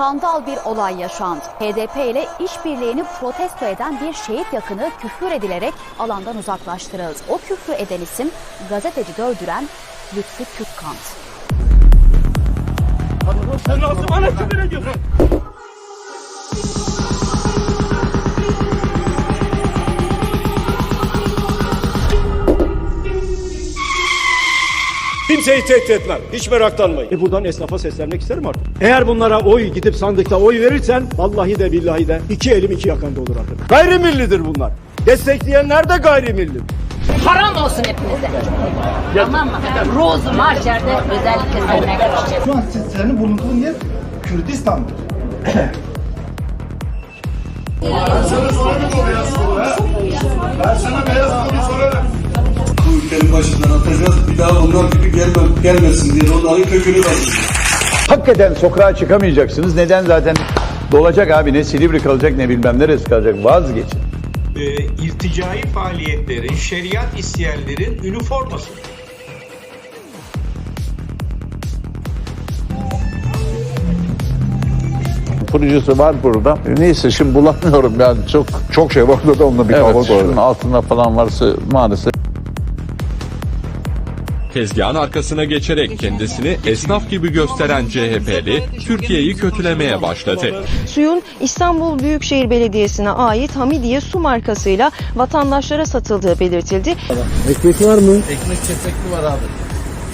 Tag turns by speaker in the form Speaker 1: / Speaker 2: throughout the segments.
Speaker 1: skandal bir olay yaşandı. HDP ile işbirliğini protesto eden bir şehit yakını küfür edilerek alandan uzaklaştırıldı. O küfrü eden isim gazeteci dövdüren Lütfü Türkkant.
Speaker 2: Sen nasıl bana küfür ediyorsun?
Speaker 3: Kimseyi tehdit etmem. Hiç meraklanmayın. E buradan esnafa seslenmek isterim artık. Eğer bunlara oy gidip sandıkta oy verirsen vallahi de billahi de iki elim iki yakanda olur artık. Gayrimillidir bunlar. Destekleyenler de gayrimilli.
Speaker 4: Haram olsun hepinize. Tamam mı? Rozu Mahşer'de özellikle söylemeye çalışacağım.
Speaker 5: Şu an senin bulunduğun yer Kürdistan'dır.
Speaker 6: bu ülkenin başından atacağız. Bir daha onlar gibi gelme, gelmesin diye onların kökünü kazıyacağız.
Speaker 7: Hakikaten sokağa çıkamayacaksınız. Neden zaten dolacak abi ne Silivri kalacak ne bilmem neresi kalacak vazgeçin.
Speaker 8: e, irticai faaliyetlerin, şeriat isyanlerin üniforması.
Speaker 7: Projesi var burada. Neyse şimdi bulamıyorum yani çok çok şey var da onunla bir evet, şunun altında falan varsa maalesef
Speaker 9: Tezgahın arkasına geçerek kendisini esnaf gibi gösteren CHP'li Türkiye'yi kötülemeye başladı.
Speaker 10: Suyun İstanbul Büyükşehir Belediyesi'ne ait Hamidiye su markasıyla vatandaşlara satıldığı belirtildi.
Speaker 5: Ekmek var mı?
Speaker 6: Ekmek çepekli var abi.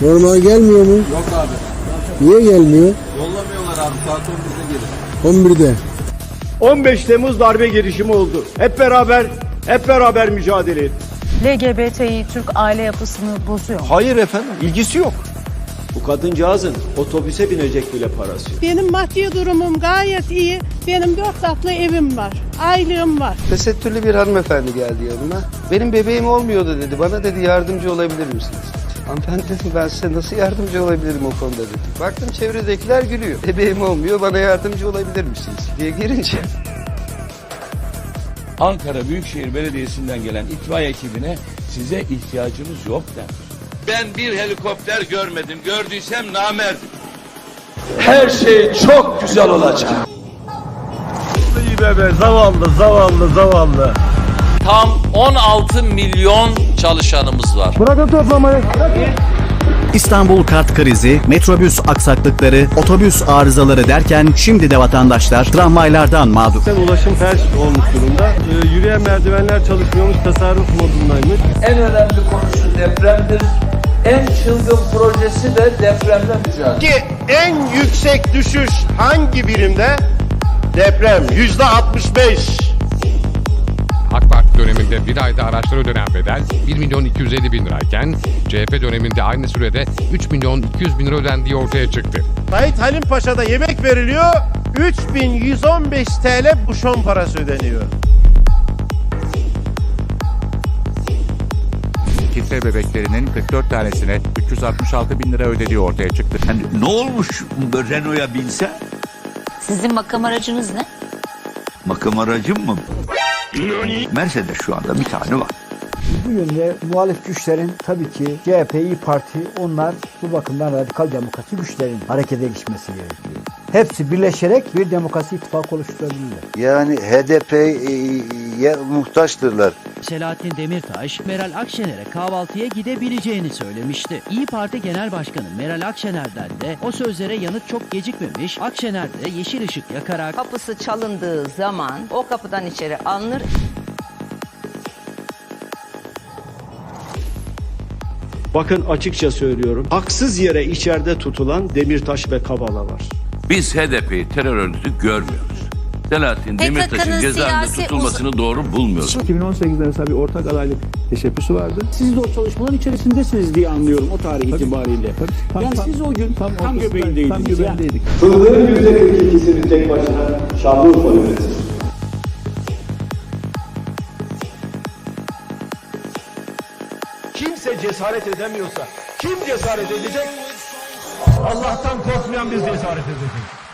Speaker 5: Normal gelmiyor mu?
Speaker 6: Yok abi.
Speaker 5: Niye gelmiyor?
Speaker 6: Yollamıyorlar abi. Saat 11'de gelir.
Speaker 5: 11'de.
Speaker 3: 15 Temmuz darbe girişimi oldu. Hep beraber hep beraber mücadele ettik.
Speaker 10: LGBTİ Türk aile yapısını bozuyor.
Speaker 3: Hayır efendim ilgisi yok. Bu kadıncağızın otobüse binecek bile parası yok.
Speaker 11: Benim maddi durumum gayet iyi. Benim dört katlı evim var. Aylığım var.
Speaker 6: Tesettürlü bir hanımefendi geldi yanıma. Benim bebeğim olmuyordu dedi. Bana dedi yardımcı olabilir misiniz? Hanımefendi dedim ben size nasıl yardımcı olabilirim o konuda dedim. Baktım çevredekiler gülüyor. Bebeğim olmuyor bana yardımcı olabilir misiniz diye girince.
Speaker 12: Ankara Büyükşehir Belediyesi'nden gelen itfaiye ekibine size ihtiyacımız yok der. Ben bir helikopter görmedim. Gördüysem namerdim. Her şey çok güzel olacak.
Speaker 2: İyi bebe zavallı zavallı zavallı.
Speaker 12: Tam 16 milyon çalışanımız var.
Speaker 5: Bırakın toplamayı.
Speaker 13: İstanbul kart krizi, metrobüs aksaklıkları, otobüs arızaları derken şimdi de vatandaşlar tramvaylardan mağdur.
Speaker 3: Sen ulaşım ters olmuş durumda. Ee, yürüyen merdivenler çalışmıyormuş, tasarruf modundaymış.
Speaker 12: En önemli konusu depremdir. En çılgın projesi de depremle mücadele.
Speaker 3: Ki en yüksek düşüş hangi birimde? Deprem yüzde 65.
Speaker 9: AK Parti döneminde bir ayda araçlara ödenen bedel 1 milyon 250 bin lirayken CHP döneminde aynı sürede 3 milyon 200 bin lira ödendiği ortaya çıktı.
Speaker 3: Sait Halim Paşa'da yemek veriliyor. 3115 TL buşon parası ödeniyor.
Speaker 9: Kitle bebeklerinin 44 tanesine 366 bin lira ödediği ortaya çıktı.
Speaker 12: ne olmuş Renault'a binse?
Speaker 4: Sizin makam aracınız ne?
Speaker 12: Makam aracım mı? Mercedes şu anda bir tane var.
Speaker 5: Bu yönde muhalif güçlerin tabii ki CHP, İYİ Parti onlar bu bakımdan radikal demokrasi güçlerin harekete geçmesi gerekiyor. Hepsi birleşerek bir demokrasi ittifakı oluşturabilirler.
Speaker 6: Yani HDP'ye muhtaçtırlar.
Speaker 13: Selahattin Demirtaş, Meral Akşener'e kahvaltıya gidebileceğini söylemişti. İyi Parti Genel Başkanı Meral Akşener'den de o sözlere yanıt çok gecikmemiş. Akşener de yeşil ışık yakarak
Speaker 4: Kapısı çalındığı zaman o kapıdan içeri alınır.
Speaker 3: Bakın açıkça söylüyorum. Haksız yere içeride tutulan Demirtaş ve Kavala var.
Speaker 12: Biz HDP'yi terör örgütü görmüyoruz. Selahattin Demirtaş'ın cezaevinde tutulmasını doğru bulmuyoruz.
Speaker 5: 2018'de mesela bir ortak adaylık teşebbüsü vardı.
Speaker 13: Siz de o çalışmaların içerisindesiniz diye anlıyorum o tarih itibariyle. yani siz o gün tam, göbeğindeydiniz.
Speaker 5: Tam göbeğindeydik.
Speaker 3: Yüzde 42'sini tek başına Şanlıurfa yönetir. Kimse cesaret edemiyorsa kim cesaret edecek? Allah'tan korkmayan biz cesaret edeceğiz.